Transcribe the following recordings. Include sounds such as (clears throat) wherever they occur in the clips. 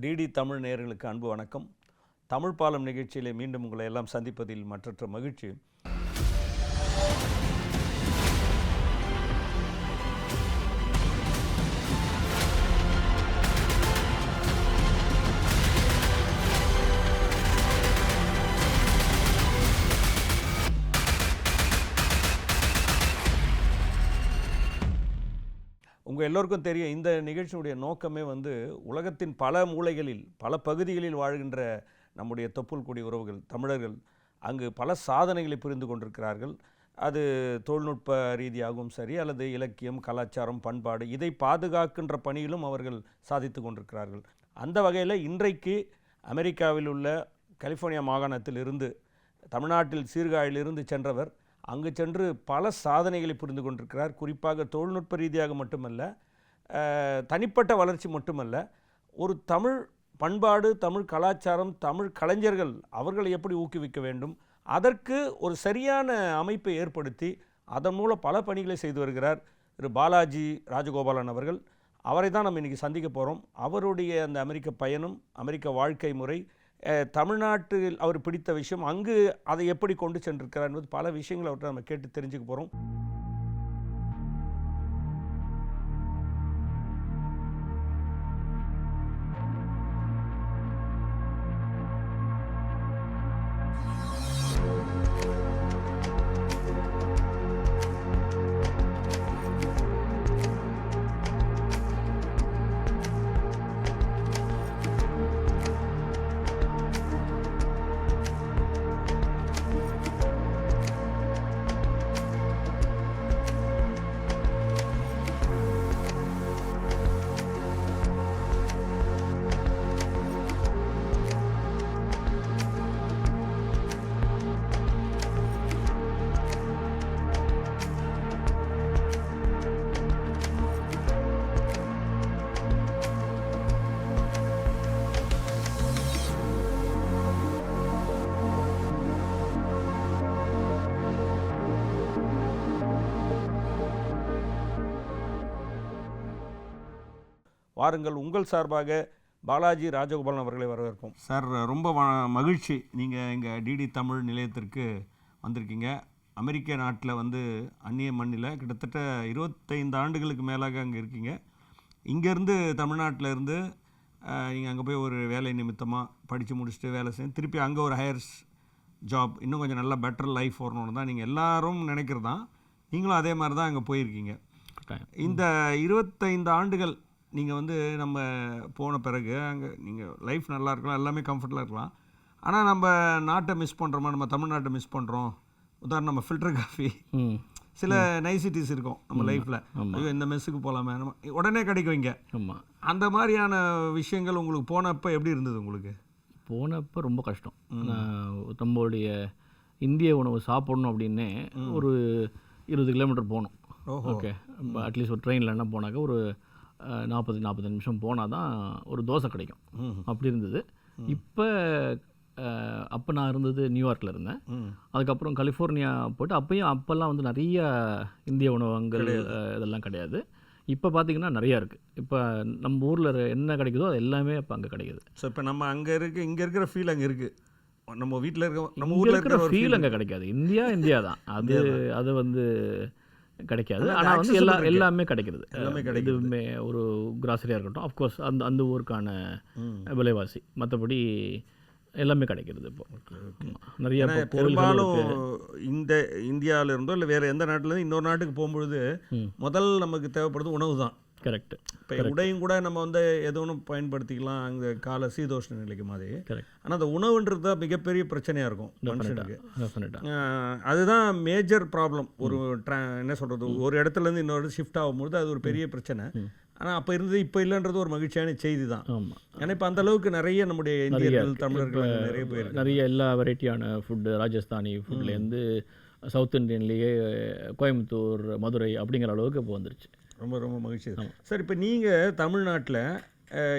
DD Tamil நேயர்களுக்கு அன்பு வணக்கம். தமிழ் பாலம் நிகழ்ச்சியிலே மீண்டும் உங்களை எல்லாம் சந்திப்பதில் மற்றற்ற மகிழ்ச்சி. எல்லோருக்கும் தெரியும் இந்த நிகழ்ச்சியுடைய நோக்கமே வந்து உலகத்தின் பல மூலைகளில் பல பகுதிகளில் வாழ்கின்ற நம்முடைய தொப்புள் கொடி உறவுகள் தமிழர்கள் அங்கு பல சாதனைகளை புரிந்து கொண்டிருக்கிறார்கள். அது தொழில்நுட்ப ரீதியாகவும் சரி அல்லது இலக்கியம் கலாச்சாரம் பண்பாடு இதை பாதுகாக்கின்ற பணியிலும் அவர்கள் சாதித்து கொண்டிருக்கிறார்கள். அந்த வகையில் இன்றைக்கு அமெரிக்காவில் உள்ள கலிஃபோர்னியா மாகாணத்தில் இருந்து தமிழ்நாட்டில் சீர்காழியிலிருந்து சென்றவர் அங்கு சென்று பல சாதனைகளை புரிந்து கொண்டிருக்கிறார். குறிப்பாக தொழில்நுட்ப ரீதியாக மட்டுமல்ல தனிப்பட்ட வளர்ச்சி மட்டுமல்ல ஒரு தமிழ் பண்பாடு தமிழ் கலாச்சாரம் தமிழ் கலைஞர்கள் அவர்களை எப்படி ஊக்குவிக்க வேண்டும் அதற்கு ஒரு சரியான அமைப்பை ஏற்படுத்தி அதன் மூலம் பல பணிகளை செய்து வருகிறார் திரு பாலாஜி ராஜகோபாலன் அவர்கள். அவரை தான் நம்ம இன்றைக்கி சந்திக்க போகிறோம் அவருடைய அந்த அமெரிக்க பயணம் அமெரிக்க வாழ்க்கை முறை தமிழ்நாட்டில் அவர் பிடித்த விஷயம் அங்கு அதை எப்படி கொண்டு சென்றிருக்கிறார் என்பது பல விஷயங்களை அவர்கிட்ட நம்ம கேட்டு தெரிஞ்சுக்க போகிறோம் வாருங்கள் உங்கள் சார்பாக பாலாஜி ராஜகோபாலன் அவர்களை வரவேற்போம். சார் ரொம்ப மகிழ்ச்சி. நீங்கள் எங்கள் டிடி தமிழ் நிலையத்திற்கு வந்திருக்கீங்க. அமெரிக்க நாட்டில் வந்து அந்நிய மண்ணில் கிட்டத்தட்ட இருபத்தைந்து ஆண்டுகளுக்கு மேலாக அங்கே இருக்கீங்க. இங்கேருந்து தமிழ்நாட்டில் இருந்து நீங்கள் அங்கே போய் ஒரு வேலை நிமித்தமாக படித்து முடிச்சுட்டு வேலை செய்ய திருப்பி அங்கே ஒரு ஹையர்ஸ் ஜாப் இன்னும் கொஞ்சம் நல்ல பெட்டர் லைஃப் வரணும்னு தான் நீங்கள் எல்லாரும் நினைக்கிறது? தான் நீங்களும் அதே மாதிரி தான் அங்கே போயிருக்கீங்க. இந்த இருபத்தைந்து ஆண்டுகள் நீங்கள் வந்து நம்ம போன பிறகு அங்கே நீங்கள் லைஃப் நல்லா இருக்கலாம் எல்லாமே கம்ஃபர்டபுளாக இருக்கலாம். ஆனால் நம்ம நாட்டை மிஸ் பண்ணுறோமா நம்ம தமிழ்நாட்டை மிஸ் பண்ணுறோம் உதாரணம் நம்ம ஃபில்டர் காஃபி சில நைசிட்டிஸ் இருக்கும் நம்ம லைஃப்பில் ஐயோ இந்த மெஸ்ஸுக்கு போகலாமே நம்ம உடனே கிடைக்கும் இங்கே ஆமாம் அந்த மாதிரியான விஷயங்கள் உங்களுக்கு போனப்போ எப்படி இருந்தது உங்களுக்கு? போனப்போ ரொம்ப கஷ்டம். நம்மளுடைய இந்திய உணவு சாப்பிடணும் அப்படின்னே ஒரு இருபது கிலோமீட்டர் போகணும். ஓகே. அட்லீஸ்ட் ஒரு ட்ரெயினில் என்ன போனாக்க ஒரு நாற்பது நாற்பது நிமிஷம் போனால் தான் ஒரு தோசை கிடைக்கும். அப்படி இருந்தது. இப்போ அப்போ நான் இருந்தது நியூயார்க்கில் இருந்தேன். அதுக்கப்புறம் கலிஃபோர்னியா போயிட்டு அப்பயும் அப்போல்லாம் வந்து நிறைய இந்திய உணவகங்கள் இதெல்லாம் கிடையாது. இப்போ பார்த்தீங்கன்னா நிறையா இருக்குது இப்போ நம்ம ஊரில் என்ன கிடைக்குதோ அது எல்லாமே இப்போ அங்கே கிடைக்குது. ஸோ இப்போ நம்ம அங்கே இருக்க இங்கே இருக்கிற ஃபீல் அங்கே இருக்குது நம்ம வீட்டில் இருக்க நம்ம ஊரில் இருக்கிற ஃபீல் அங்கே கிடைக்காது. இந்தியா இந்தியா தான். அது அது வந்து கிடைக்காது ஆனா ஆனால் வந்து எல்லா. எல்லாமே கிடைக்கிறது எல்லாமே அஹ், கிடைக்குது. இதுவுமே ஒரு கிராசரியாக இருக்கட்டும் அஃப்கோர்ஸ் அந்த அந்த ஊருக்கான. விலைவாசி மற்றபடி எல்லாமே கிடைக்கிறது இப்போ. நிறைய பெரும்பாலும். இந்த இந்தியாவில் இருந்தோ இல்லை வேறு எந்த நாட்டிலேருந்து இன்னொரு நாட்டுக்கு போகும்பொழுது. முதல் நமக்கு தேவைப்படுறது உணவு தான் கரெக்ட் இப்போ உடையும் கூட நம்ம வந்து எது ஒன்றும் பயன்படுத்திக்கலாம். அங்கே கால சீதோஷ்ண நிலைக்கு மாதிரி. கரெக்ட் ஆனால் அந்த உணவுன்றது தான் மிகப்பெரிய பிரச்சனையாக இருக்கும் மனுஷனுக்கு. அதுதான் மேஜர் ப்ராப்ளம் ஒரு என்ன சொல்கிறது ஒரு இடத்துலேருந்து இன்னொரு ஷிஃப்ட் ஆகும்பொழுது அது ஒரு பெரிய பிரச்சனை. ஆனால் அப்போ இருந்தது இப்போ இல்லைன்றது ஒரு மகிழ்ச்சியான செய்தி தான். ஆமாம் ஏன்னா இப்போ அந்த அளவுக்கு நிறைய நம்முடைய இந்தியர்கள் தமிழர்கள் நிறைய பேர் நிறைய எல்லா வெரைட்டியான ஃபுட்டு ராஜஸ்தானி ஃபுட்லேருந்து சவுத் இந்தியன்லேயே கோயம்புத்தூர் மதுரை அப்படிங்கிற அளவுக்கு இப்போ வந்துருச்சு. ரொம்ப ரொம்ப மகிழ்ச்சி. சார் இப்போ நீங்கள் தமிழ்நாட்டில்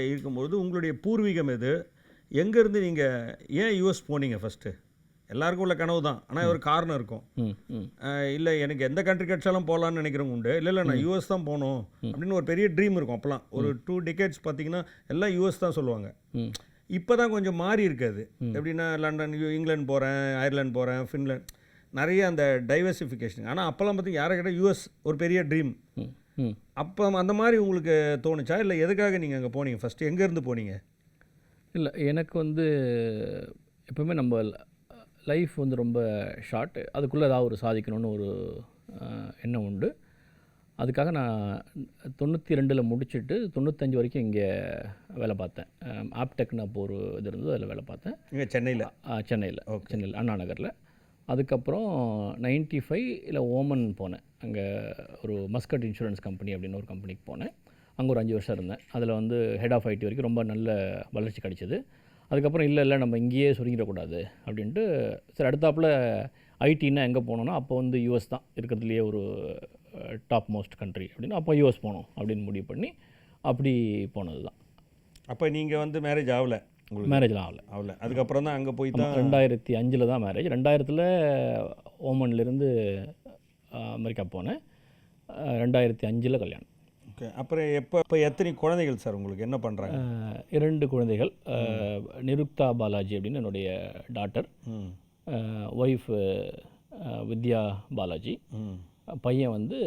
இருக்கும்பொழுது உங்களுடைய பூர்வீகம் எது? எங்கேருந்து நீங்கள் ஏன் யூஎஸ் போனீங்க ஃபஸ்ட்டு எல்லாருக்கும் உள்ள கனவு தான். ஆனால் ஒரு காரணம் இருக்கும். இல்லை எனக்கு எந்த கண்ட்ரி கிடைச்சாலும் போகலான்னு நினைக்கிறவங்க உண்டு. இல்லை இல்லை நான் யூஎஸ் தான் போகணும் அப்படின்னு ஒரு பெரிய ட்ரீம் இருக்கும் அப்போலாம் ஒரு டூ டிகேட்ஸ் பார்த்தீங்கன்னா எல்லாம் யூஎஸ் தான் சொல்லுவாங்க. இப்போ தான் கொஞ்சம் மாறி இருக்காது எப்படின்னா லண்டன் இங்கிலாந்து போகிறேன் அயர்லாந்து போகிறேன் ஃபின்லாந்து. நிறைய அந்த டைவர்சிஃபிகேஷன் ஆனால் அப்போல்லாம் பார்த்தீங்கன்னா யாரை கேட்டால் யூஎஸ் ஒரு பெரிய ட்ரீம் அப்போ அந்த மாதிரி உங்களுக்கு தோணுச்சா? இல்லை எதுக்காக நீங்கள் அங்கே போனீங்க? ஃபஸ்ட்டு எங்கேருந்து போனீங்க? இல்லை எனக்கு வந்து எப்பவுமே நம்ம லைஃப் வந்து ரொம்ப ஷார்ட் அதுக்குள்ளே ஏதாவது ஒரு சாதிக்கணும்னு ஒரு எண்ணம் உண்டு. அதுக்காக நான் தொண்ணூற்றி ரெண்டில் முடிச்சுட்டு தொண்ணூத்தஞ்சு வரைக்கும் இங்கே வேலை பார்த்தேன். ஆப்டெக்னு அப்போ ஒரு இது இருந்தது அதில் வேலை பார்த்தேன். இங்கே சென்னையில்? சென்னையில். சென்னையில் அண்ணா நகரில். அதுக்கப்புறம் நைன்ட்டி ஃபைவ் இல்லை ஓமன் போனேன். அங்கே ஒரு மஸ்கட் இன்சூரன்ஸ் கம்பெனி அப்படின்னு ஒரு கம்பெனிக்கு போனேன். அங்கே ஒரு அஞ்சு வருஷம் இருந்தேன். அதில் வந்து ஹெட் ஆஃப் ஐடி வரைக்கும் ரொம்ப நல்ல வளர்ச்சி கிடச்சிது. அதுக்கப்புறம் இல்லை இல்லை நம்ம இங்கேயே சுருங்கிடக்கூடாது அப்படின்ட்டு சரி அடுத்தாப்புல ஐடின்னா எங்கே போனோன்னா அப்போ வந்து யூஎஸ் தான். இருக்கிறதுலையே ஒரு டாப் மோஸ்ட் கண்ட்ரி அப்படின்னு அப்போ யூஎஸ் போனோம் அப்படின்னு முடிவு பண்ணி அப்படி போனது தான் அப்போ நீங்கள் வந்து மேரேஜ் ஆகலை? மேரேஜ்லாம் ஆகலை. ஆகல. அதுக்கப்புறம் தான் அங்கே போய் தான் ரெண்டாயிரத்தி அஞ்சில் தான் மேரேஜ் ரெண்டாயிரத்தில் ஓமன்லேருந்து அமெரிக்கா போனேன். ரெண்டாயிரத்தி அஞ்சில் கல்யாணம். ஓகே அப்புறம் எப்போ இப்போ எத்தனை குழந்தைகள் சார் உங்களுக்கு? என்ன பண்ணுறாங்க இரண்டு குழந்தைகள். நிருக்தா பாலாஜி அப்படின்னு என்னுடைய டாட்டர் ஒய்ஃப் வித்யா பாலாஜி. பையன் வந்து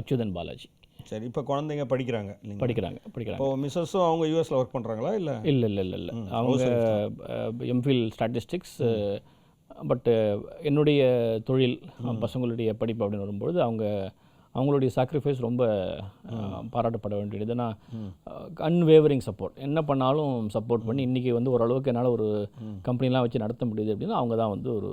அச்சுதன் பாலாஜி. சரி இப்போ குழந்தைங்க படிக்கிறாங்க படிக்கிறாங்க படிக்கிறாங்க. இப்போ மிஸ்ஸஸும் அவங்க யூஎஸில் ஒர்க் பண்ணுறாங்களா இல்லை? இல்லை இல்லை இல்லை இல்லை. அவங்க எம்ஃபில் ஸ்டாட்டிஸ்டிக்ஸ் பட் என்னுடைய தொழில் பசங்களுடைய படிப்பு அப்படின்னு வரும்பொழுது அவங்க அவங்களுடைய சாக்ரிஃபைஸ் ரொம்ப பாராட்டப்பட வேண்டியது. ஏன்னா அன்வேவரிங் சப்போர்ட் என்ன பண்ணாலும் சப்போர்ட் பண்ணி இன்றைக்கி வந்து ஓரளவுக்கு என்னால் ஒரு கம்பெனிலாம் வச்சு நடத்த முடியுது அப்படின்னா அவங்க தான் வந்து ஒரு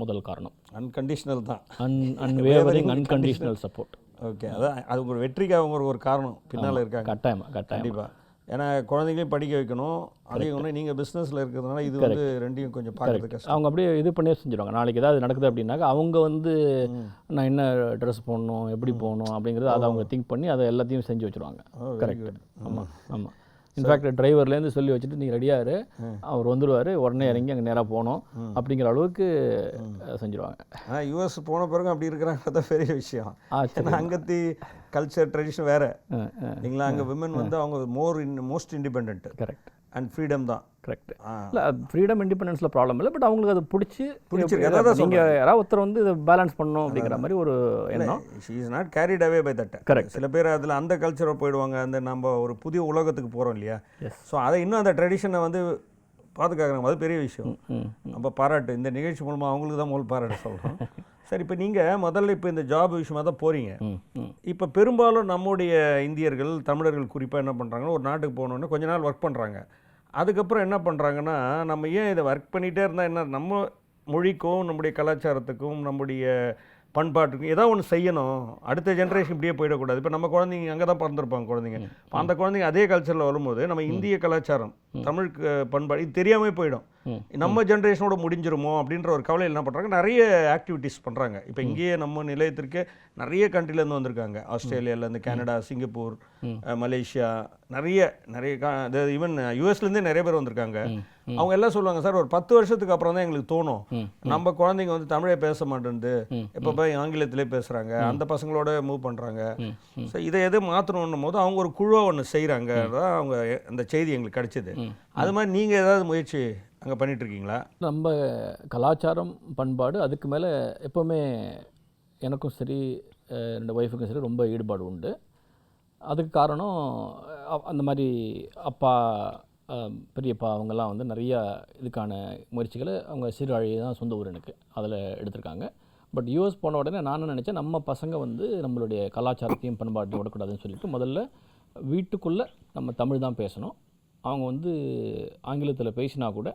முதல் காரணம். அன்கண்டிஷனல் தான். Un unwavering unconditional support okay. அதான் அது ஒரு வெற்றிக்கு அவங்க ஒரு காரணம். பின்னால் இருக்காங்க. கட்டாயமா கட்டாயம். கண்டிப்பாக ஏன்னா குழந்தைங்களையும் படிக்க வைக்கணும். அதையும் ஒன்று நீங்கள் பிஸ்னஸில் இருக்கிறதுனால இது வந்து ரெண்டையும் கொஞ்சம் பார்க்கறது அவங்க அப்படியே இது பண்ணியே செஞ்சுருவாங்க. நாளைக்கு ஏதாவது நடக்குது அப்படின்னாக்கா அவங்க வந்து நான் என்ன ட்ரெஸ் போடணும் எப்படி போகணும் அப்படிங்கிறது அதை அவங்க திங்க் பண்ணி அதை எல்லாத்தையும் செஞ்சு வச்சுருவாங்க. கரெக்ட் குட் ஆமாம் ஆமாம் இன்ஃபேக்ட் டிரைவர்லேருந்து சொல்லி வச்சுட்டு நீங்கள் ரெடியாரு அவர் வந்துடுவார் உடனே இறங்கி அங்கே நேராக போகணும். அப்படிங்கிற அளவுக்கு செஞ்சுருவாங்க. ஆனால் யூஎஸ் போன பிறகு அப்படி இருக்கிறாங்க பெரிய விஷயம். ஏன்னா அங்கத்தி கல்ச்சர் ட்ரெடிஷன் வேறு. இல்லைங்களா? அங்கே விமன் வந்து அவங்க more in most independent correct and freedom தான். கரெக்ட் இல்லை ஃப்ரீடம் இண்டிபெண்டன்ஸில் ப்ராப்ளம் இல்லை பட் அவங்களுக்கு அது பிடிச்சி பிடிச்சிருக்கு. நீங்கள் யாராவது ஒருத்தர் வந்து இதை பேலன்ஸ் பண்ணணும் அப்படிங்கிற மாதிரி ஒரு எண்ணம். She is not carried away by that Correct. சில பேர் அதில் அந்த கல்ச்சரை போயிடுவாங்க. அந்த நம்ம ஒரு புதிய உலகத்துக்கு போகிறோம் இல்லையா. ஸோ அதை இன்னும் அந்த ட்ரெடிஷனை வந்து பாதுகாக்கிறாங்க அது பெரிய விஷயம். நம்ம பாராட்டு. இந்த நிகழ்ச்சி மூலமாக அவங்களுக்கு தான் முதல் பாராட்டு சொல்கிறோம் சரி இப்போ நீங்கள் முதல்ல இப்போ இந்த ஜாப் விஷயமா தான் போகிறீங்க இப்போ பெரும்பாலும் நம்முடைய இந்தியர்கள் தமிழர்கள் குறிப்பாக என்ன பண்ணுறாங்கன்னா ஒரு நாட்டுக்கு போனோடனே கொஞ்ச நாள் ஒர்க் பண்ணுறாங்க அதுக்கப்புறம் என்ன பண்ணுறாங்கன்னா நம்ம ஏன் இதை ஒர்க் பண்ணிகிட்டே இருந்தால் என்ன? நம்ம மொழிக்கும் நம்முடைய கலாச்சாரத்துக்கும் நம்முடைய பண்பாட்டுக்கும் ஏதோ ஒன்று செய்யணும். அடுத்த ஜென்ரேஷன் இப்படியே போயிடக்கூடாது. இப்போ நம்ம குழந்தைங்க அங்கே தான் பிறந்திருப்பாங்க குழந்தைங்க. இப்போ அந்த குழந்தைங்க அதே கல்ச்சரில் வரும்போது நம்ம இந்திய கலாச்சாரம் தமிழுக்கு பண்பாடு இது தெரியாமே போயிடும். நம்ம ஜென்ரேஷனோட முடிஞ்சிருமோ அப்படின்ற ஒரு கவலையில் என்ன பண்ணுறாங்க நிறைய ஆக்டிவிட்டீஸ் பண்ணுறாங்க இப்போ இங்கேயே நம்ம நிலையத்திற்கு நிறைய கண்ட்ரிலேருந்து வந்திருக்காங்க. ஆஸ்திரேலியாலேருந்து கனடா சிங்கப்பூர் மலேசியா நிறைய நிறைய ஈவன் யூஎஸ்லேருந்தே நிறைய பேர் வந்திருக்காங்க. அவங்க எல்லாம் சொல்லுவாங்க சார் ஒரு பத்து வருஷத்துக்கு அப்புறம் தான் எங்களுக்கு தோணும். நம்ம குழந்தைங்க வந்து தமிழே பேச மாட்டேங்குது இப்போ போய் ஆங்கிலத்திலே பேசுகிறாங்க அந்த பசங்களோட மூவ் பண்ணுறாங்க ஸோ இதை எது மாற்றணுன்னும் போது அவங்க ஒரு குழுவாக ஒன்று செய்கிறாங்க தான் அவங்க அந்த செய்தி எங்களுக்கு கிடைச்சிது. அது மாதிரி நீங்கள் ஏதாவது முயற்சி அங்கே பண்ணிட்டு இருக்கீங்களா நம்ம கலாச்சாரம் பண்பாடு அதுக்கு மேலே எப்போவுமே எனக்கும் சரி அஹ், என்னோட ஒய்ஃபுக்கும் சரி ரொம்ப ஈடுபாடு உண்டு. அதுக்கு காரணம் அந்த மாதிரி அப்பா பெரியப்பா அவங்கெல்லாம் வந்து நிறையா இதுக்கான முயற்சிகளை அவங்க சீர்காழி தான் சொந்த ஊர் எனக்கு. அதில் எடுத்திருக்காங்க. பட் யூஎஸ் போன உடனே நான் என்ன நினச்சேன் நம்ம பசங்க வந்து நம்மளுடைய கலாச்சாரத்தையும் பண்பாட்டையும் விடக்கூடாதுன்னு சொல்லிட்டு முதல்ல வீட்டுக்குள்ளே நம்ம தமிழ் தான் பேசணும். அவங்க வந்து ஆங்கிலத்தில் பேசினா கூட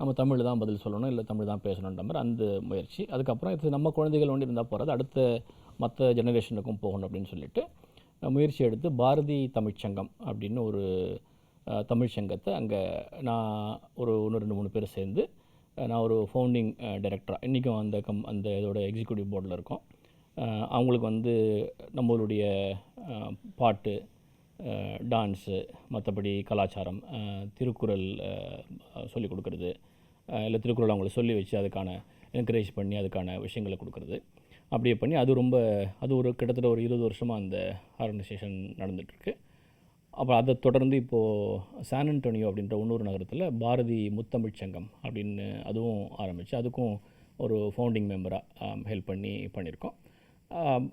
நம்ம தமிழ் தான் பதில் சொல்லணும் இல்லை தமிழ் தான் பேசணுன்ற மாதிரி அந்த முயற்சி. அதுக்கப்புறம் இது நம்ம குழந்தைகள் ஒன்று இருந்தால் போகிறது அடுத்த மற்ற ஜெனரேஷனுக்கும் போகணும் அப்படின்னு சொல்லிட்டு முயற்சி எடுத்து பாரதி தமிழ்ச்சங்கம் அப்படின்னு ஒரு தமிழ்ச்சங்கத்தை தமிழ் சங்கத்தை அங்கே நான் ஒரு ஒன்று ரெண்டு மூணு பேர் சேர்ந்து நான் ஒரு ஃபவுண்டிங் டைரக்டராக இன்றைக்கும் அந்த கம் அந்த இதோட எக்ஸிக்யூட்டிவ் போர்டில் இருக்கோம். அவங்களுக்கு வந்து நம்மளுடைய பாட்டு டான்ஸு மற்றபடி கலாச்சாரம் திருக்குறள் சொல்லிக் கொடுக்கறது இல்லை திருக்குறள் அவங்கள சொல்லி வச்சு அதுக்கான என்கரேஜ் பண்ணி அதுக்கான விஷயங்களை கொடுக்குறது. அப்படியே பண்ணி அது ரொம்ப அது ஒரு கிட்டத்தட்ட ஒரு இருபது வருஷமாக அந்த ஆர்கனைசேஷன் நடந்துகிட்ருக்கு அப்புறம் அதை தொடர்ந்து இப்போது சான் அன்டோனியோ அப்படின்ற இன்னொரு நகரத்தில் பாரதி முத்தமிழ் சங்கம் அப்படின்னு அதுவும் ஆரம்பித்து அதுக்கும் ஒரு ஃபவுண்டிங் மெம்பராக ஹெல்ப் பண்ணி பண்ணியிருக்கோம்.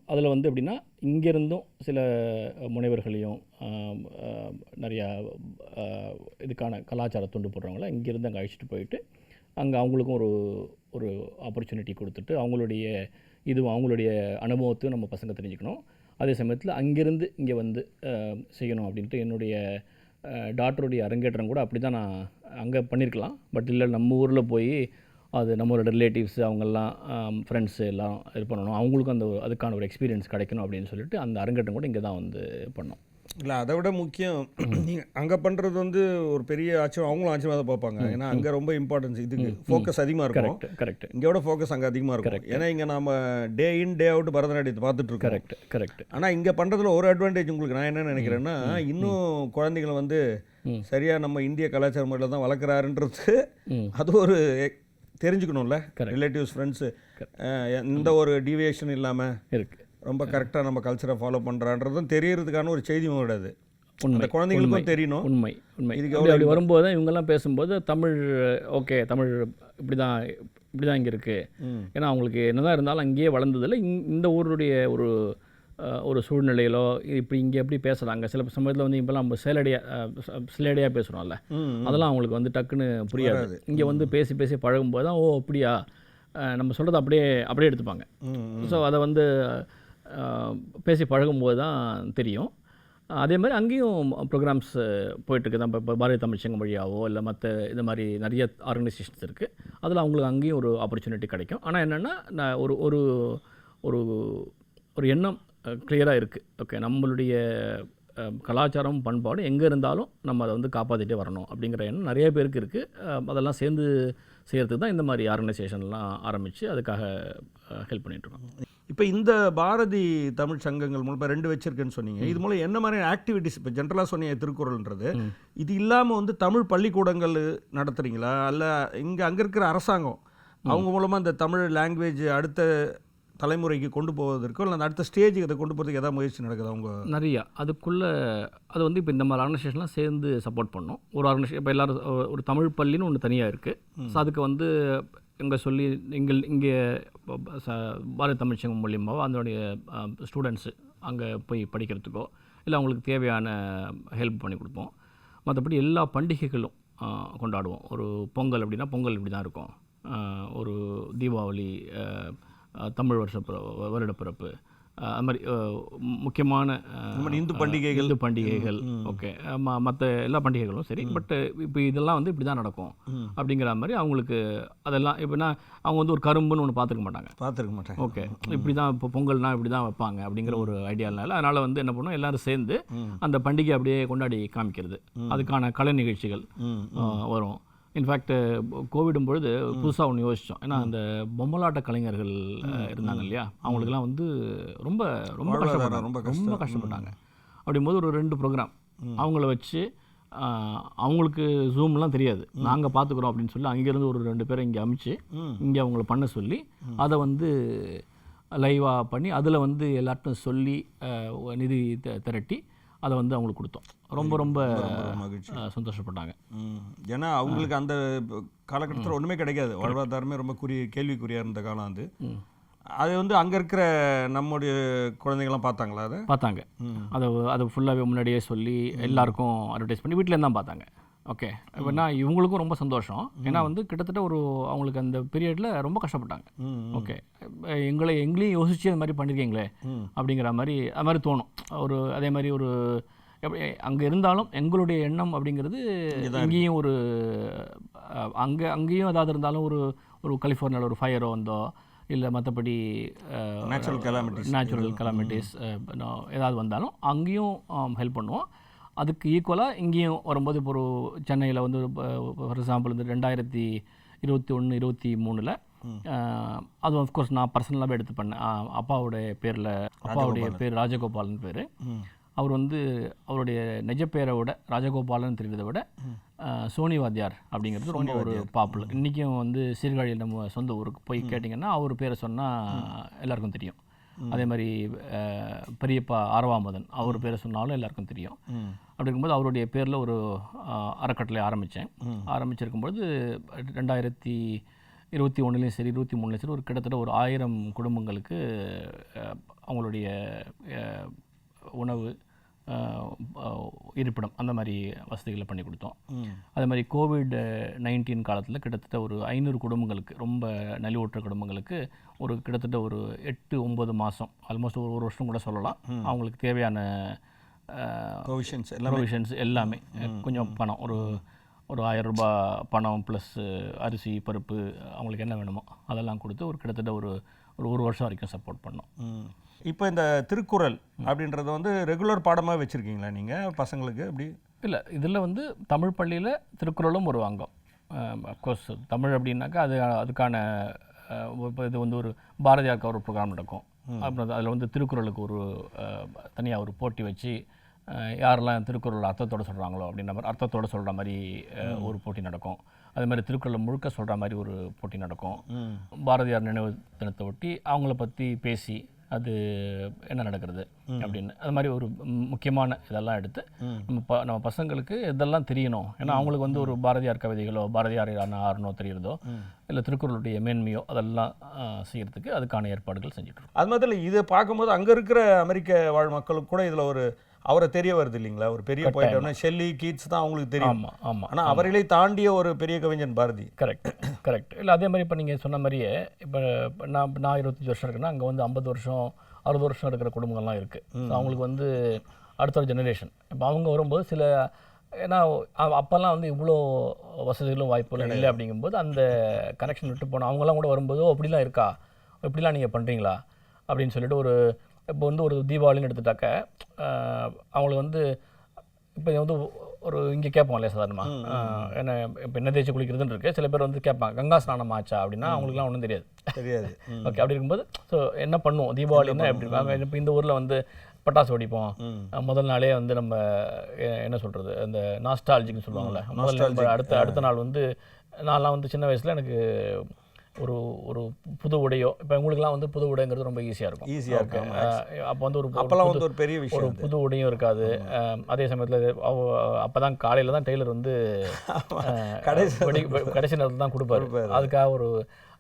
அதில் வந்து எப்படின்னா இங்கேருந்தும் சில முனைவர்களையும் நிறையா இதுக்கான கலாச்சார துண்டு போடுறவங்கள இங்கேருந்து அங்கே அழைச்சிட்டு போயிட்டு அங்கே அவங்களுக்கும் ஒரு ஒரு ஆப்பர்ச்சுனிட்டி கொடுத்துட்டு அவங்களுடைய இதுவும் அவங்களுடைய அனுபவத்தையும் நம்ம பசங்க தெரிஞ்சுக்கணும். அதே சமயத்தில் அங்கேருந்து இங்கே வந்து செய்யணும் அப்படின்ட்டு என்னுடைய டாக்டருடைய அரங்கேற்றம் கூட அப்படி தான் நான் அங்கே பண்ணியிருக்கலாம் பட் இல்லை நம்ம ஊரில் போய் அது நம்மளோட ரிலேட்டிவ்ஸ் அவங்கெல்லாம் ஃப்ரெண்ட்ஸு எல்லாம் இது பண்ணணும். அவங்களுக்கும் அந்த அதுக்கான ஒரு எக்ஸ்பீரியன்ஸ் கிடைக்கணும் அப்படின்னு சொல்லிட்டு அந்த அரங்கேற்றம் கூட இங்கே தான் வந்து பண்ணோம். இல்லை அதை விட முக்கியம் நீங்கள் அங்கே பண்ணுறது வந்து ஒரு பெரிய ஆச்சரியம் அவங்களும் ஆச்சரியமாக பார்ப்பாங்க. ஏன்னா அங்கே ரொம்ப இம்பார்ட்டன்ஸ் இதுக்கு. ஃபோக்கஸ் அதிகமாக இருக்கும். கரெக்ட் கரெக்ட் இங்கே விட ஃபோக்கஸ் அங்கே அதிகமாக இருக்கும். ஏன்னா இங்கே நாம டே இன் டே அவுட் பரதநாட்டியத்தை பார்த்துட்டு இருக்கோம். கரெக்ட் கரெக்ட் ஆனால் இங்கே பண்ணுறதுல ஒரு அட்வான்டேஜ் உங்களுக்கு நான் என்ன நினைக்கிறேன்னா இன்னும் குழந்தைகளை வந்து சரியாக நம்ம இந்திய கலாச்சார முறையில் தான் வளர்க்குறாருன்றது. அது ஒரு தெரிஞ்சுக்கணும்ல? ரிலேட்டிவ்ஸ் ஃப்ரெண்ட்ஸு எந்த ஒரு டீவியேஷன் இல்லாமல் இருக்குது ரொம்ப கரெக்டாக நம்ம கல்ச்சரை ஃபாலோ பண்ணுறான்றதும் தெரியறதுக்கான ஒரு கிடையாது உண்மை, அந்த குழந்தைங்களுக்கும் தெரியணும். உண்மை. உண்மை. இதுக்கு அப்படி வரும்போது தான் இவங்கெல்லாம் பேசும்போது தமிழ் ஓகே தமிழ் இப்படி தான் இப்படி தான் இங்கே இருக்குது. ஏன்னா அவங்களுக்கு என்னதான் இருந்தாலும் அங்கேயே வளர்ந்ததில்ல. இந்த ஊருடைய ஒரு ஒரு சூழ்நிலையிலோ இப்படி இங்கே எப்படி பேசுகிறாங்க சில சமயத்தில் வந்து இப்போலாம் நம்ம சேலடியாக சிலேடியாக பேசுகிறோம்ல அதெல்லாம் அவங்களுக்கு வந்து டக்குன்னு புரியாது. இங்கே வந்து பேசி பேசி பழகும்போது தான் ஓ அப்படியா? நம்ம சொல்கிறத அப்படியே அப்படியே எடுத்துப்பாங்க. ஸோ அதை வந்து பேசி பழகும்போது தான் தெரியும். அதே மாதிரி அங்கேயும் ப்ரோக்ராம்ஸ் போயிட்டுருக்கு தான் இப்போ பாரதிய தமிழ் சங்கம் வழியாவோ இல்லை மற்ற இது மாதிரி நிறைய ஆர்கனைசேஷன்ஸ் இருக்குது அதில் அவங்களுக்கு அங்கேயும் ஒரு ஆப்பர்ச்சுனிட்டி கிடைக்கும். ஆனால் என்னென்னா நான் ஒரு ஒரு ஒரு ஒரு எண்ணம் கிளியராக இருக்குது ஓகே நம்மளுடைய கலாச்சாரம் பண்பாடு எங்கே இருந்தாலும் நம்ம அதை வந்து காப்பாற்றிட்டே வரணும் அப்படிங்கிற எண்ணம் நிறைய பேருக்கு இருக்குது அதெல்லாம் சேர்ந்து செய்கிறதுக்கு தான் இந்த மாதிரி ஆர்கனைசேஷன்லாம் ஆரம்பித்து அதுக்காக ஹெல்ப் பண்ணிகிட்ருக்கோம் இப்போ இந்த பாரதி தமிழ் சங்கங்கள் மூலம் இப்போ ரெண்டு வச்சிருக்கேன்னு சொன்னீங்க. இது மூலம் என்ன மாதிரி ஆக்டிவிட்டிஸ் இப்போ ஜென்ரலாக சொன்னீங்க திருக்குறள்ன்றது. இது இல்லாமல் வந்து தமிழ் பள்ளிக்கூடங்கள் நடத்துறீங்களா? அல்ல இங்கே அங்கே இருக்கிற அரசாங்கம் அவங்க மூலமாக இந்த தமிழ் லாங்குவேஜ் அடுத்த தலைமுறைக்கு கொண்டு போவதற்கோ இல்லை அடுத்த ஸ்டேஜுக்கு அதை கொண்டு போகிறதுக்கு ஏதாவது முயற்சி நடக்குது அவங்க நிறையா. அதுக்குள்ளே அது வந்து இப்போ இந்த மாதிரி ஆர்கனைசேஷன்லாம் சேர்ந்து சப்போர்ட் பண்ணோம். ஒரு ஆர்கனைசேஷன் இப்போ எல்லாரும் ஒரு- தமிழ் பள்ளின்னு ஒன்று தனியாக இருக்குது ஸோ அதுக்கு வந்து இங்கே சொல்லி எங்கள் இங்கே பாரத தமிழ் சங்கம் மூலியமாக அதனுடைய ஸ்டூடெண்ட்ஸு அங்கே போய் படிக்கிறதுக்கோ இல்லை அவங்களுக்கு தேவையான ஹெல்ப் பண்ணி கொடுப்போம். மற்றபடி எல்லா பண்டிகைகளும் கொண்டாடுவோம். ஒரு பொங்கல் அப்படின்னா பொங்கல் இப்படி தான் இருக்கும் ஒரு தீபாவளி தமிழ் வருஷ பிற- வருடப்பிறப்பு. அது மாதிரி முக்கியமான இந்த பண்டிகைகள். இந்து பண்டிகைகள். ஓகே. மற்ற எல்லா பண்டிகைகளும் சரி பட் இப்போ இதெல்லாம் வந்து இப்படி தான் நடக்கும் அப்படிங்கிற மாதிரி அவங்களுக்கு அதெல்லாம் இப்போனா அவங்க வந்து ஒரு கரும்புன்னு ஒன்று பார்த்துருக்க மாட்டாங்க. பார்த்துருக்க மாட்டாங்க. ஓகே. இப்படி தான் இப்போ பொங்கல்னா இப்படி தான் வைப்பாங்க அப்படிங்கிற ஒரு ஐடியானால அதனால் வந்து என்ன பண்ணுவோம் எல்லாரும் சேர்ந்து அந்த பண்டிகை அப்படியே கொண்டாடி காமிக்கிறது. அதுக்கான கலை நிகழ்ச்சிகள் வரும். இன்ஃபேக்ட் கோவிடும் பொழுது புதுசாக ஒன்று யோசித்தோம் ஏன்னா அந்த பொம்மலாட்ட கலைஞர்கள் இருந்தாங்க இல்லையா? அவங்களுக்குலாம் வந்து ரொம்ப ரொம்ப கஷ்டப்பட்டாங்க. ரொம்ப ரொம்ப கஷ்டப்பட்டாங்க. அப்படிங்கும்போது ஒரு ரெண்டு ப்ரோக்ராம் அவங்கள வச்சு அவங்களுக்கு ஜூம்லாம் தெரியாது. நாங்கள் பார்த்துக்குறோம் அப்படின்னு சொல்லி அங்கேருந்து ஒரு ரெண்டு பேரை இங்கே அமுச்சு. இங்கே அவங்கள பண்ண சொல்லி அதை வந்து லைவாக பண்ணி அதில் வந்து எல்லார்ட்டும் சொல்லி நிதி தி- திரட்டி அதை வந்து அவங்களுக்கு கொடுத்தோம். ரொம்ப ரொம்ப மகிழ்ச்சி. சந்தோஷப்பட்டாங்க. ஏன்னா அவங்களுக்கு அந்த காலகட்டத்தில் ஒன்றுமே கிடைக்காது. வாழ்வாதாரமே ரொம்ப குறி கேள்விக்குறியாக இருந்த காலம் அது. அது வந்து அங்கே இருக்கிற நம்முடைய குழந்தைங்களாம் பார்த்தாங்களா அதை? பார்த்தாங்க. அதை அதை ஃபுல்லாகவே முன்னாடியே சொல்லி எல்லாருக்கும் அட்வர்டைஸ் பண்ணி வீட்டிலேருந்து தான் பார்த்தாங்க. ஓகே. எப்படின்னா இவங்களுக்கும் ரொம்ப சந்தோஷம். ஏன்னா வந்து கிட்டத்தட்ட ஒரு அவங்களுக்கு அந்த பீரியடில் ரொம்ப கஷ்டப்பட்டாங்க. ஓகே. எங்களை எங்களையும் யோசிச்சு அது மாதிரி பண்ணியிருக்கீங்களே. அப்படிங்கிற மாதிரி அது மாதிரி தோணும். ஒரு அதே மாதிரி ஒரு அங்கே இருந்தாலும் எங்களுடைய எண்ணம் அப்படிங்கிறது இங்கேயும் ஒரு அங்கே அங்கேயும் ஏதாவது இருந்தாலும் ஒரு ஒரு கலிஃபோர்னியாவில் ஒரு ஃபயரோ வந்தோ இல்லை மற்றபடி Natural calamities. நேச்சுரல் கலாமிட்டிஸ் ஏதாவது வந்தாலும் அங்கேயும் ஹெல்ப் பண்ணுவோம். அதுக்கு ஈக்குவலாக இங்கேயும் வரும்போது இப்போ ஒரு சென்னையில் வந்து ஃபார் எக்ஸாம்பிள் வந்து ரெண்டாயிரத்தி இருபத்தி ஒன்று இருபத்தி மூணில் அது அஃப்கோர்ஸ் நான் பர்சனலாகவே எடுத்து பண்ணேன். அப்பாவுடைய பேரில் அப்பாவுடைய பேர் ராஜகோபால்னு பேர். அவர் வந்து அவருடைய நிஜ பேரை விட ராஜகோபாலன் தெரிகிறத விட சோனி வாத்தியார் அப்படிங்கிறது ரொம்ப ஒரு பாப்புலர் இன்றைக்கும் வந்து சீர்காழி நம்ம சொந்த ஊருக்கு போய் கேட்டிங்கன்னா அவர் பேரை சொன்னால் எல்லாருக்கும் தெரியும். அதே மாதிரி பெரியப்பா ஆரவாமதன் அவர் பேரை சொன்னாலும் எல்லாருக்கும் தெரியும். அப்படி இருக்கும்போது அவருடைய பேரில் ஒரு அறக்கட்டளை ஆரம்பித்தேன் ஆரம்பிச்சிருக்கும்போது ரெண்டாயிரத்தி இருபத்தி ஒன்றுலேயும் சரி இருபத்தி மூணுலேயும் சரி ஒரு கிட்டத்தட்ட ஒரு ஆயிரம் குடும்பங்களுக்கு அவங்களுடைய உணவு இருப்பிடம் அந்த மாதிரி வசதிகளை பண்ணி கொடுத்தோம். அதே மாதிரி கோவிட் நைன்டீன் காலத்தில் கிட்டத்தட்ட ஒரு ஐநூறு குடும்பங்களுக்கு ரொம்ப நலிவுற்ற குடும்பங்களுக்கு ஒரு கிட்டத்தட்ட ஒரு எட்டு ஒம்பது மாதம் ஆல்மோஸ்ட் ஒரு ஒரு வருஷம் கூட சொல்லலாம். அவங்களுக்கு தேவையான ப்ரொவிஷன்ஸ் எல்லாம். ப்ரொவிஷன்ஸ் எல்லாமே. கொஞ்சம் பணம் ஒரு ஒரு ஆயிரம் ரூபாய் பணம் ப்ளஸ் அரிசி பருப்பு அவங்களுக்கு என்ன வேணுமோ அதெல்லாம் கொடுத்து ஒரு கிட்டத்தட்ட ஒரு ஒரு ஒரு வருஷம் வரைக்கும் சப்போர்ட் பண்ணோம். இப்போ இந்த திருக்குறள் அப்படின்றத வந்து ரெகுலர் பாடமாக வச்சுருக்கீங்களா நீங்கள் பசங்களுக்கு? அப்படி? இல்லை இதில் வந்து தமிழ் பள்ளியில் திருக்குறளும் ஒரு அங்கம். அஃப்கோர்ஸ் தமிழ் அப்படின்னாக்கா அது அதுக்கான இப்போ இது வந்து ஒரு பாரதியாருக்கு ஒரு ப்ரோக்ராம் நடக்கும். அப்புறம் அதில் வந்து திருக்குறளுக்கு ஒரு தனியாக ஒரு போட்டி வச்சு யாரெல்லாம் திருக்குறள் அர்த்தத்தோட சொல்கிறாங்களோ அப்படின்ற மாதிரி அர்த்தத்தோட சொல்கிற மாதிரி ஒரு போட்டி நடக்கும். அதே மாதிரி திருக்குறளை முழுக்க சொல்கிற மாதிரி ஒரு போட்டி நடக்கும். பாரதியார் நினைவு தினத்தை ஒட்டி அவங்கள பற்றி பேசி அது என்ன நடக்கிறது அப்படின்னு. அது மாதிரி ஒரு முக்கியமான இதெல்லாம் எடுத்து நம்ம ப நம்ம பசங்களுக்கு இதெல்லாம் தெரியணும். ஏன்னா அவங்களுக்கு வந்து ஒரு பாரதியார் கவிதைகளோ பாரதியார் ஆறுனோ தெரியறதோ இல்லை திருக்குறளுடைய மேன்மையோ அதெல்லாம் ஆ, செய்யறதுக்கு அதுக்கான ஏற்பாடுகள் செஞ்சுட்டு அது மாதிரி இதை பார்க்கும்போது அங்கே இருக்கிற அமெரிக்க வாழ் மக்களுக்கு கூட இதில் ஒரு அவரை தெரிய வருது இல்லைங்களா? ஒரு பெரிய போயிட்டோம்னா ஷெல்லி கீட்ஸ் தான் அவங்களுக்கு தெரியும். ஆமாம் ஆமாம் ஆனால் அவர்களை தாண்டிய ஒரு பெரிய கவிஞன் பாரதி. கரெக்ட் கரெக்ட் இல்லை அதே மாதிரி இப்போ நீங்கள் சொன்ன மாதிரியே இப்போ நான் நான் இருபத்தஞ்சி வருஷம் இருக்குன்னா அங்கே வந்து ஐம்பது வருஷம் அறுபது வருஷம் இருக்கிற குடும்பங்கள்லாம் இருக்குது அவங்களுக்கு வந்து அடுத்த ஒரு ஜெனரேஷன் இப்போ அவங்க வரும்போது சில ஏன்னா அப்போல்லாம் வந்து இவ்வளோ வசதிகளும் வாய்ப்புகளும் இல்லை அப்படிங்கும்போது அந்த கனெக்ஷன் விட்டு போனோம் அவங்கெல்லாம் கூட வரும்போது "ஓ, இப்படிலாம் இருக்கா? இப்படிலாம் நீங்கள் பண்ணுறீங்களா அப்படின்னு சொல்லிட்டு ஒரு இப்போ வந்து ஒரு தீபாவளின்னு எடுத்துட்டாக்க அவங்களுக்கு வந்து இப்போ வந்து ஒரு இங்கே கேட்போம் இல்லையா சாதாரணமாக என்ன இப்போ என்ன தேய்ச்சி குளிக்கிறதுன்னு இருக்கு. சில பேர் வந்து கேட்பாங்க கங்கா ஸ்நானம் ஆச்சா? அப்படின்னா அவங்களுக்குலாம் ஒன்றும் தெரியாது. தெரியாது. (laughs) ஓகே அப்படி இருக்கும்போது ஸோ என்ன பண்ணுவோம்? தீபாவளின்னா எப்படி இப்போ இந்த ஊரில் வந்து பட்டாசு வெடிப்போம். முதல் நாளே வந்து நம்ம என்ன சொல்கிறது அந்த நாஸ்டாலஜிக்னு சொல்லுவாங்கல்ல. முதல்ல நம்ம அடுத்த அடுத்த நாள் வந்து நான்லாம் வந்து சின்ன வயசில் எனக்கு ஒரு ஒரு புது உடையோ இப்போ உங்களுக்குலாம் வந்து புது உடைங்கிறது ரொம்ப ஈஸியாக இருக்கும். Easy-ஆ இருக்கும், அப்போ வந்து ஒரு ஒரு அப்போல்லாம் வந்து ஒரு பெரிய ஒரு விஷயம் புது உடையும் இருக்காது. அதே சமயத்தில் அப்போ தான் காலையில் தான் டெய்லர் வந்து கடைசி கடைசி நேரத்தில் தான் கொடுப்பாரு. அதுக்காக ஒரு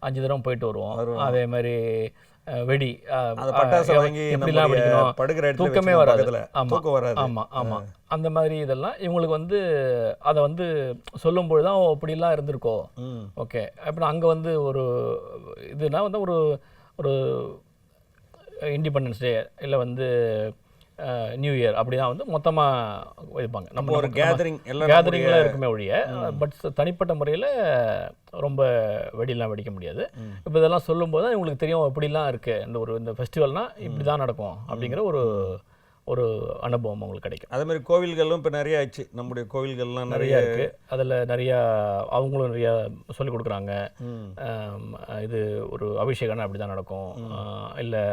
அஞ்சு தடவை போயிட்டு வருவோம். அதே மாதிரி வெடி தூக்கமே வராது. பக்கத்துல. ஆமா. தூக்கம் வராது. ஆமா ஆமா. அந்த மாதிரி இதெல்லாம் இவங்களுக்கு வந்து அதை வந்து சொல்லும்போது தான் "ஓ, இப்படிலாம் இருந்திருக்கோ? ஓகே. அப்புறம் அங்கே வந்து ஒரு இதுனா வந்து ஒரு ஒரு இண்டிபெண்டன்ஸ் டே இல்லை வந்து நியூ இயர் அப்படிதான் வந்து மொத்தமாக வைப்பாங்க. அப்போ ஒரு கேதரிங் எல்லாம் கேதரிங்லாம் இருக்குமே ஒழிய பட் தனிப்பட்ட முறையில் ரொம்ப வெடிலாம் வெடிக்க முடியாது. இப்போ இதெல்லாம் சொல்லும்போது தான் இவங்களுக்கு தெரியும் இப்படிலாம் இருக்குது இந்த ஒரு இந்த ஃபெஸ்டிவல்னா இப்படி தான் நடக்கும். அப்படிங்கிற ஒரு ஒரு அனுபவம் அவங்களுக்கு கிடைக்கும். அதே மாதிரி கோவில்களும் இப்போ நிறைய ஆயிடுச்சு. நம்முடைய கோவில்கள்லாம் நிறைய இருக்குது அதில் நிறையா அவங்களும் நிறையா சொல்லிக் கொடுக்குறாங்க. இது ஒரு அபிஷேகம்னா அப்படி தான் நடக்கும் இல்லை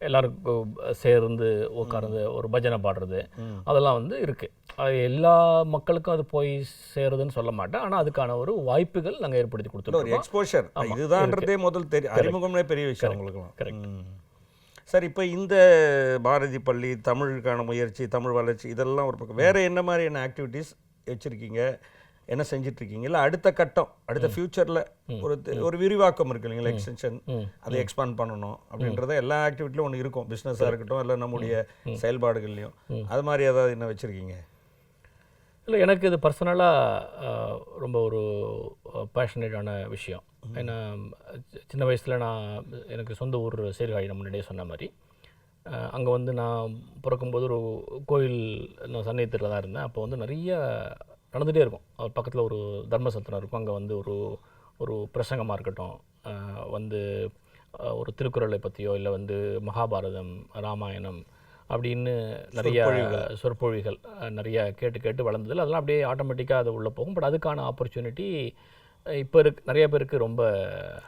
எல்லாருக்கும் சேர்ந்து உட்கார்ந்து ஒரு பஜனை பாடுறது அதெல்லாம் வந்து இருக்குது அது எல்லா மக்களுக்கும் அது போய் சேருதுன்னு சொல்ல மாட்டேன். ஆனால் அதுக்கான ஒரு வாய்ப்புகள் நாங்கள் ஏற்படுத்தி இல்ல, ஒரு எக்ஸ்போஷர் இதுதான்றதே முதல் தெரியும் அறிமுகம்னே பெரிய விஷயம் உங்களுக்குலாம். ம். சார் இப்போ இந்த பாரதி பள்ளி தமிழுக்கான முயற்சி தமிழ் வளர்ச்சி இதெல்லாம் ஒரு பக்கம். வேற என்ன மாதிரியான ஆக்டிவிட்டீஸ் வச்சிருக்கீங்க? என்ன செஞ்சுட்டு இருக்கீங்க இல்லை அடுத்த கட்டம் அடுத்த ஃபியூச்சரில் ஒரு ஒரு விரிவாக்கம் இருக்கு இல்லைங்களா? எக்ஸ்டென்ஷன் அதை எக்ஸ்பாண்ட் பண்ணணும் அப்படின்றத எல்லா ஆக்டிவிட்டிலும் ஒன்று இருக்கும். பிஸ்னஸாக இருக்கட்டும் இல்லை நம்முடைய செயல்பாடுகள்லையும். அது மாதிரி ஏதாவது என்ன வச்சிருக்கீங்க? இல்லை எனக்கு இது பர்சனலாக ரொம்ப ஒரு பேஷனேட்டான விஷயம். ஏன்னா சின்ன வயசில் நான் எனக்கு சொந்த ஊர் சீர்காழி நான் முன்னாடியே சொன்ன மாதிரி. அங்கே வந்து நான் பிறக்கும்போது ஒரு கோயில் நான் சன்னியத்தில் தான் இருந்தேன். அப்போ வந்து நிறைய நடந்துகிட்டே இருக்கும். அது பக்கத்தில் ஒரு தர்மசத்திரம் இருக்கும். அங்கே வந்து ஒரு ஒரு பிரசங்கமாக இருக்கட்டும் வந்து ஒரு திருக்குறளை பற்றியோ இல்லை வந்து மகாபாரதம் ராமாயணம் அப்படின்னு நிறைய சொற்பொழிகள் நிறைய கேட்டு கேட்டு வளர்ந்ததில் அதெல்லாம் அப்படியே ஆட்டோமேட்டிக்காக அது உள்ளே போகும். பட் அதுக்கான ஆப்பர்ச்சுனிட்டி இப்போ இருக்கு நிறைய பேருக்கு ரொம்ப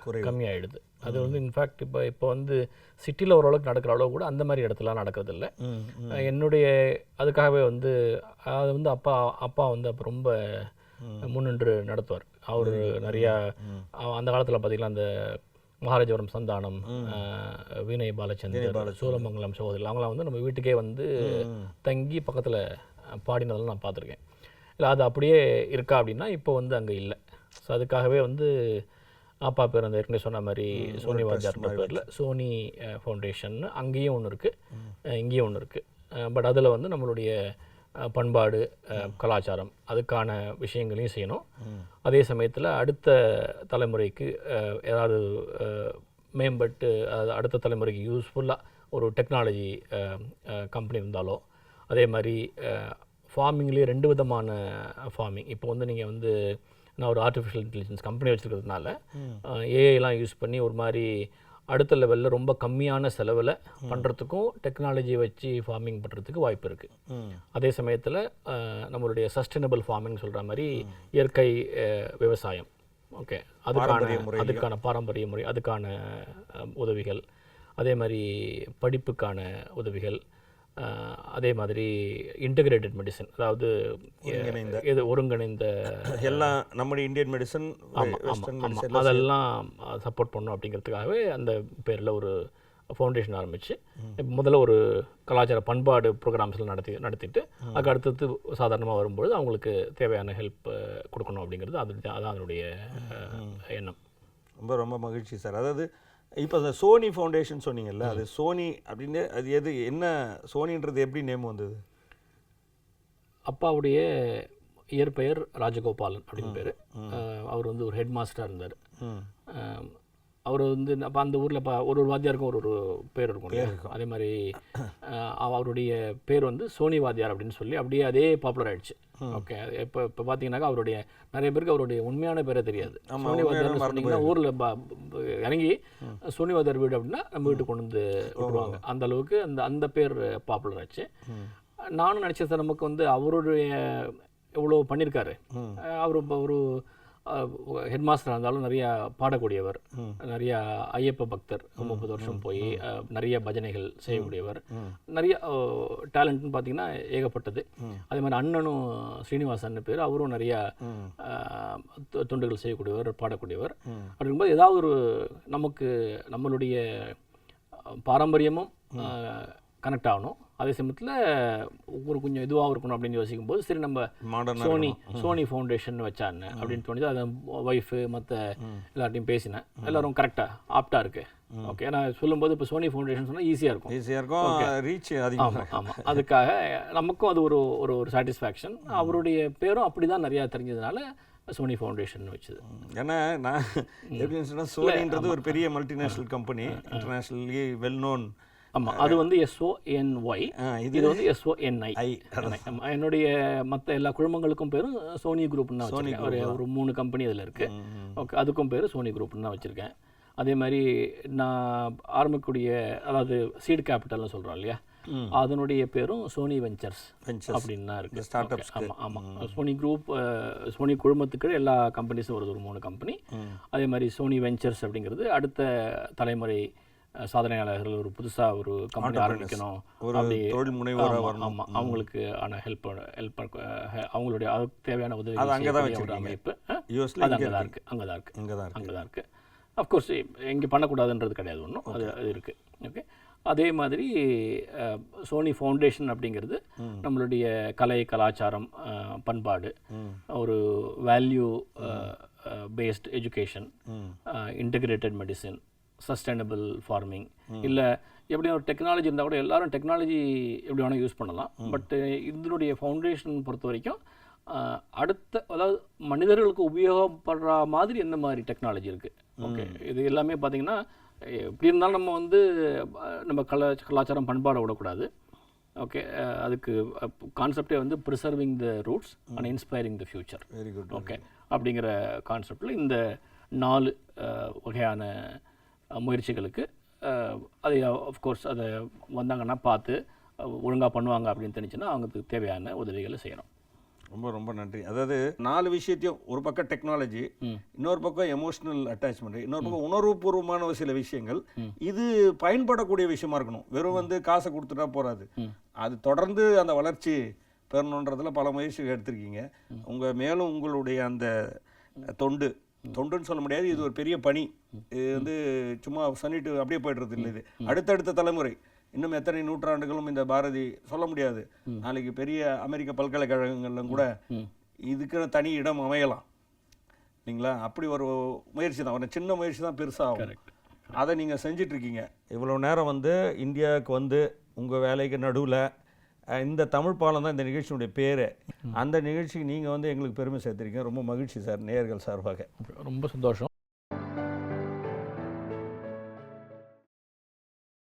குறைவு. கம்மியாயிடுது. அது வந்து இன்ஃபேக்ட் இப்போ இப்போ வந்து சிட்டியில் ஓரளவுக்கு நடக்கிற அளவு கூட அந்த மாதிரி இடத்துலலாம் நடக்கிறதில்ல. என்னுடைய அதுக்காகவே வந்து அது வந்து அப்பா அப்பா வந்து அப்போ ரொம்ப முன்னின்று நடத்துவார். அவர் நிறையா அந்த காலத்தில் பார்த்தீங்கன்னா அந்த மகாராஜபுரம் சந்தானம் வீணை பாலச்சந்தர் சூலமங்கலம் சகோதரி அவங்களாம் வந்து நம்ம வீட்டுக்கே வந்து தங்கி பக்கத்தில் பாடினதெல்லாம் நான் பார்த்துருக்கேன். இல்லை அது அப்படியே இருக்கா அப்படின்னா இப்போ வந்து அங்கே இல்லை. ஸோ அதுக்காகவே வந்து அப்பா பேர் அந்த ஏற்கனவே சொன்ன மாதிரி சோனி வாத்தியார் பேரில் சோனி ஃபவுண்டேஷன் அங்கேயும் ஒன்று இருக்குது இங்கேயும் ஒன்று இருக்குது பட் அதில் வந்து நம்மளுடைய பண்பாடு கலாச்சாரம் அதுக்கான விஷயங்களையும் செய்யணும். அதே சமயத்தில் அடுத்த தலைமுறைக்கு ஏதாவது மேம்பட்டு அது அடுத்த தலைமுறைக்கு யூஸ்ஃபுல்லாக ஒரு டெக்னாலஜி கம்பெனி இருந்தாலோ அதே மாதிரி ஃபார்மிங்லேயே ரெண்டு விதமான ஃபார்மிங் இப்போ வந்து நீங்கள் வந்து நான் ஒரு ஆர்டிஃபிஷியல் இன்டெலிஜென்ஸ் கம்பெனி வச்சுருக்கிறதுனால ஏஐலாம் யூஸ் பண்ணி ஒரு மாதிரி அடுத்த லெவலில் ரொம்ப கம்மியான செலவில் பண்ணுறதுக்கும் டெக்னாலஜியை வச்சு ஃபார்மிங் பண்ணுறதுக்கு வாய்ப்பு இருக்குது அதே சமயத்தில் நம்மளுடைய சஸ்டைனபிள் ஃபார்மிங் சொல்கிற மாதிரி இயற்கை விவசாயம். ஓகே அதுக்கான அதுக்கான பாரம்பரிய முறை அதுக்கான உதவிகள். அதே மாதிரி படிப்புக்கான உதவிகள். அதே மாதிரி இன்டகிரேட்டட் மெடிசன் அதாவது. இது ஒருங்கிணைந்த. (clears throat) எல்லாம் நம்முடைய இந்தியன் மெடிசன் அதெல்லாம் சப்போர்ட் பண்ணணும் அப்படிங்கிறதுக்காகவே அந்த பேரில் ஒரு ஃபவுண்டேஷன் ஆரம்பித்து முதல்ல ஒரு கலாச்சார பண்பாடு ப்ரோக்ராம்ஸ்லாம் நடத்தி நடத்திட்டு அதுக்கு அடுத்தது சாதாரணமாக வரும்பொழுது அவங்களுக்கு தேவையான ஹெல்ப் கொடுக்கணும் அப்படிங்கிறது அது அதான் அதனுடைய எண்ணம். ரொம்ப ரொம்ப மகிழ்ச்சி சார். அதாவது இப்போ அந்த சோனி ஃபவுண்டேஷன் சொன்னீங்கல்ல அது சோனி அப்படின்னு அது எது என்ன சோனின்றது எப்படி நேம் வந்தது? அப்பாவுடைய இயற்பெயர் ராஜகோபாலன் அப்படின்னு பேர். அவர் வந்து ஒரு ஹெட் மாஸ்டராக இருந்தார் அவர் வந்து அப்போ அந்த ஊரில் இப்போ ஒரு ஒரு வாத்தியாருக்கும் ஒரு ஒரு பேர் இருக்கும்? அதே மாதிரி அவருடைய பேர் வந்து சோனி வாத்தியார் அப்படின்னு சொல்லி அப்படியே அதே பாப்புலர் ஆயிடுச்சு. ஓகே. இப்போ இப்போ பார்த்தீங்கன்னாக்கா அவருடைய நிறைய பேருக்கு அவருடைய உண்மையான பேரே தெரியாது. சோனி வாத்தியார் சொன்னீங்கன்னா ஊரில் இறங்கி சோனி வாத்தியார் வீடு அப்படின்னா நம்ம வீட்டுக்கு கொண்டு வந்து விட்டுருவாங்க. அந்த அளவுக்கு அந்த அந்த பேர் பாப்புலர் ஆச்சு. நானும் நினச்சேன் சார் நமக்கு வந்து அவருடைய எவ்வளோ பண்ணியிருக்காரு அவர் ஒரு ஹெட் மாஸ்டராக இருந்தாலும் நிறையா பாடக்கூடியவர் நிறையா ஐயப்ப பக்தர் முப்பது வருஷம் போய் நிறைய பஜனைகள் செய்யக்கூடியவர். நிறைய டேலண்ட்னு பார்த்தீங்கன்னா ஏகப்பட்டது. அதே மாதிரி அண்ணனும் ஸ்ரீனிவாசன் பேர் அவரும் நிறையா தொண்டுகள் செய்யக்கூடியவர் பாடக்கூடியவர். அப்படிங்கும்போது ஏதாவது ஒரு நமக்கு நம்மளுடைய பாரம்பரியமும் கனெக்ட் ஆகணும். அதே சமயத்தில் ஒரு கொஞ்சம் இதுவாகவும் இருக்கணும் அப்படின்னு யோசிக்கும்போது சரி நம்ம சோனி சோனி ஃபவுண்டேஷன் வச்சான்னு அப்படின்னு தோணுது அது ஒய்ஃபு மற்ற எல்லார்ட்டையும் பேசினேன். எல்லாரும் கரெக்டாக ஆப்டாக இருக்கு. ஓகே நான் சொல்லும்போது இப்போ சோனி ஃபவுண்டேஷன் சொன்னால் ஈஸியாக இருக்கும். ஈஸியாக இருக்கும். ரீச் அதிகமாக ஆமாம் ஆமாம் அதுக்காக நமக்கும் அது ஒரு ஒரு ஒரு சாட்டிஸ்ஃபேக்ஷன் அவருடைய பேரும் அப்படி தான் நிறையா தெரிஞ்சதுனால சோனி ஃபவுண்டேஷன் வச்சது. ஏன்னா நான் எப்படின்னு சொன்னால் சோனின்றது ஒரு பெரிய multinational company internationally well known ஆமாம் அது வந்து எஸ்ஓஎன்ஒய் இது வந்து எஸ்ஓஎன்ஐ என்னுடைய மற்ற எல்லா குழுமங்களுக்கும் பேரும் சோனி குரூப்னு வச்சிருக்கேன். ஒரு ஒரு மூணு கம்பெனி அதில் இருக்கு. ஓகே அதுக்கும் பேர் சோனி குரூப்னு தான் வச்சிருக்கேன். அதே மாதிரி நான் ஆரம்பிக்கக்கூடிய அதாவது சீட் கேபிட்டல்னு சொல்கிறோம் இல்லையா? அதனுடைய பேரும் சோனி வெஞ்சர்ஸ் Ventures. அப்படின்னு தான் இருக்கு. Startups ஆமாம் ஆமாம் சோனி குரூப் சோனி குழுமத்துக்கு எல்லா கம்பெனிஸும் வருது ஒரு மூணு கம்பெனி அதே மாதிரி சோனி வெஞ்சர்ஸ் அப்படிங்கிறது அடுத்த தலைமுறை சாதனையாளர்கள் ஒரு புதுசாக ஒரு கம்பெனி ஆரம்பிக்கணும். அப்படி தொழில் முனைவோராக வரணும். அவங்களுக்கு ஆன ஹெல்ப் ஹெல்ப் அவங்களுடைய அதுக்கு தேவையான உதவி அங்கே தான் ஒரு அமைப்பு. அது அங்கே தான் இருக்கு? அங்கே தான் இருக்கு. இங்கே தான் இருக்கு. அங்கே தான் இருக்கு அஃப்கோர்ஸ் இங்கே பண்ணக்கூடாதுன்றது கிடையாது ஒன்றும் அது அது இருக்கு. ஓகே அதே மாதிரி சோனி ஃபவுண்டேஷன் அப்படிங்கிறது நம்மளுடைய கலை கலாச்சாரம் பண்பாடு ஒரு value based education integrated medicine sustainable farming இல்லை எப்படி ஒரு டெக்னாலஜி இருந்தால் கூட எல்லாரும் டெக்னாலஜி எப்படி வேணால் யூஸ் பண்ணலாம். பட் இதனுடைய ஃபவுண்டேஷன் பொறுத்த வரைக்கும் அடுத்த அதாவது மனிதர்களுக்கு உபயோகப்படுற மாதிரி எந்த மாதிரி டெக்னாலஜி இருக்குது ஓகே இது எல்லாமே பார்த்தீங்கன்னா எப்படி இருந்தாலும் நம்ம வந்து நம்ம கலா கலாச்சாரம் பண்பாடை விடக்கூடாது. ஓகே அதுக்கு கான்செப்டே வந்து preserving the roots and inspiring the future very good okay அப்படிங்கிற கான்செப்டில் இந்த நாலு வகையான முயற்சிகளுக்கு அதை ஆஃப்கோர்ஸ் அதை வந்தாங்கன்னா பார்த்து ஒழுங்காக பண்ணுவாங்க அப்படின்னு தெரிஞ்சுன்னா அவங்களுக்கு தேவையான உதவிகளை செய்யணும். ரொம்ப ரொம்ப நன்றி. அதாவது நாலு விஷயத்தையும் ஒரு பக்கம் டெக்னாலஜி இன்னொரு பக்கம் எமோஷனல் அட்டாச்மெண்ட் இன்னொரு பக்கம் உணர்வுபூர்வமான ஒரு சில விஷயங்கள். இது பயன்படக்கூடிய விஷயமா இருக்கணும். வெறும் வந்து காசை கொடுத்துட்டா போறாது. அது தொடர்ந்து அந்த வளர்ச்சி பெறணுன்றதுல பல முயற்சிகள் எடுத்திருக்கீங்க. உங்க மேலும் உங்களுடைய அந்த தொண்டு தொண்டுன்னு சொல்ல முடியாது. இது ஒரு பெரிய பணி. இது வந்து சும்மா சொல்லிட்டு அப்படியே போயிடுறது இல்லை இது. அடுத்தடுத்த தலைமுறை. இன்னும் எத்தனை நூற்றாண்டுகளும் இந்த பாரதி சொல்ல முடியாது. நாளைக்கு பெரிய அமெரிக்க பல்கலைக்கழகங்கள்ல கூட இதுக்கு தனி இடம் அமையலாம். இல்லைங்களா? அப்படி ஒரு முயற்சி தான். ஒரு சின்ன முயற்சி தான் பெருசாகும். அதை நீங்கள் செஞ்சிட்டு இருக்கீங்க இவ்வளோ நேரம் வந்து இந்தியாவுக்கு வந்து உங்கள் வேலைக்கு நடுவில் இந்த தமிழ் பாலம் தான் இந்த நிகழ்ச்சியினுடைய பேர். அந்த நிகழ்ச்சிக்கு நீங்கள் வந்து எங்களுக்கு பெருமை சேர்த்துருக்கீங்க. ரொம்ப மகிழ்ச்சி சார் நேயர்கள் சார்பாக. ரொம்ப சந்தோஷம்.